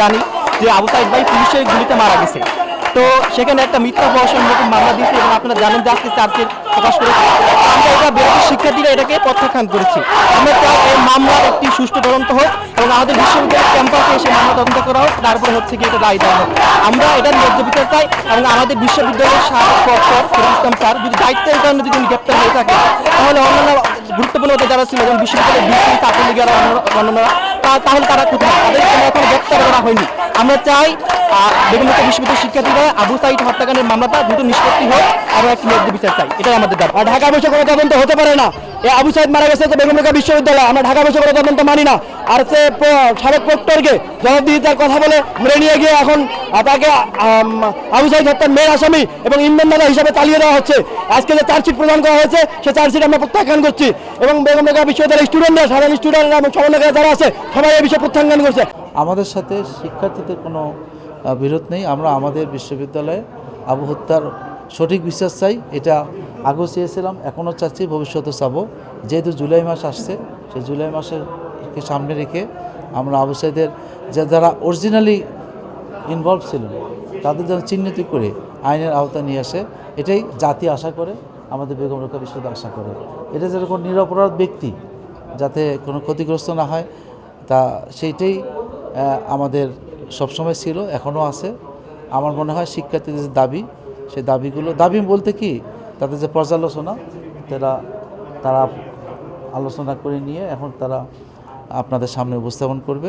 জানি যে আবু সাইদ ভাই পুলিশের গুলিতে মারা গেছে। তো সেখানে একটা মিথ্যা প্রহসন নতুন মামলা দিয়েছে এবং আপনারা জানেন যে আজকে চার্জের প্রকাশ করেছে আমরা এটা বেরোতে শিক্ষার্থীরা এটাকে প্রত্যাখ্যান করেছি। আমরা চাই এই মামলার একটি সুষ্ঠু তদন্ত হোক এবং আমাদের বিশ্ববিদ্যালয়ের ক্যাম্পাসে এসে মামলা তদন্ত করা হোক, তারপরে হচ্ছে কি এটা দায়ী দেওয়া হোক। আমরা এটার ন্যায্য বিচার চাই এবং আমাদের বিশ্ববিদ্যালয়ের সাবেক প্রক্টর ইসলাম স্যার যদি দায়িত্বের কারণে যদি গ্রেপ্তার হয়ে থাকে, তাহলে অন্যান্য পদে যারা ছিল যেমন বিশ্ববিদ্যালয়ের বিসি ছাত্রলীগের অন্যান্যরা তা- তাহলে তারা কোথায়? তাদের কোনো এখন গ্রেপ্তার করা হয়নি। আমরা চাই বেগম বিশ্ববিদ্যালয়ের শিক্ষার্থীরা আবু সাইড হত্যাকাণ্ডের মামলাটা দ্রুত নিষ্পত্তি হোক, আরও একটি ন্যায্য বিচার চাই। এটাই আমাদের দাবি। ঢাকা বসে কোনো তদন্ত হতে পারে না। আবু সাইদ মারা গেছে, তো বেগম রোকেয়া বিশ্ববিদ্যালয়। আমরা ঢাকা কোনো তদন্ত মানি না। আর সে সাবেক প্রক্টরকে জবাবদিহিতার কথা বলে ধরে নিয়ে গিয়ে এখন তাকে আবু সাইদ হত্যার মেয়ের আসামি এবং ইন্ধন দাদা হিসাবে চালিয়ে দেওয়া হচ্ছে। আজকে যে চার্জশিট প্রদান করা হয়েছে, সে চার্জশিট আমরা প্রত্যাখ্যান করছি। এবং বেগম রোকেয়া বিশ্ববিদ্যালয়ের স্টুডেন্টরা সাধারণ স্টুডেন্টরা এবং সমন্বয়কারী যারা আছে, সবাই এই বিষয়ে প্রত্যাখ্যান করছে। আমাদের সাথে শিক্ষার্থীদের কোনো বিরোধ নেই। আমরা আমাদের বিশ্ববিদ্যালয়ে আবু হত্যার সঠিক বিশ্বাস চাই। এটা আগেও চেয়েছিলাম, এখনও চাচ্ছি ভবিষ্যতে চাবো। যেহেতু জুলাই মাস আসছে, সেই জুলাই মাসেরকে সামনে রেখে আমরা আবু যে যারা অরিজিনালি ইনভলভ ছিলেন, তাদের যেন চিহ্নিত করে আইনের আওতায় নিয়ে আসে, এটাই জাতি আশা করে, আমাদের বেগম রক্ষা বিশ্ববিদ্যালয় আশা করে। এটা যেরকম নিরপরাধ ব্যক্তি যাতে কোনো ক্ষতিগ্রস্ত না হয়, তা সেইটাই আমাদের সবসময় ছিল, এখনও আছে। আমার মনে হয় শিক্ষার্থীদের দাবি, সেই দাবিগুলো, দাবি বলতে কি তাদের যে পর্যালোচনা তারা তারা আলোচনা করে নিয়ে এখন তারা আপনাদের সামনে উপস্থাপন করবে।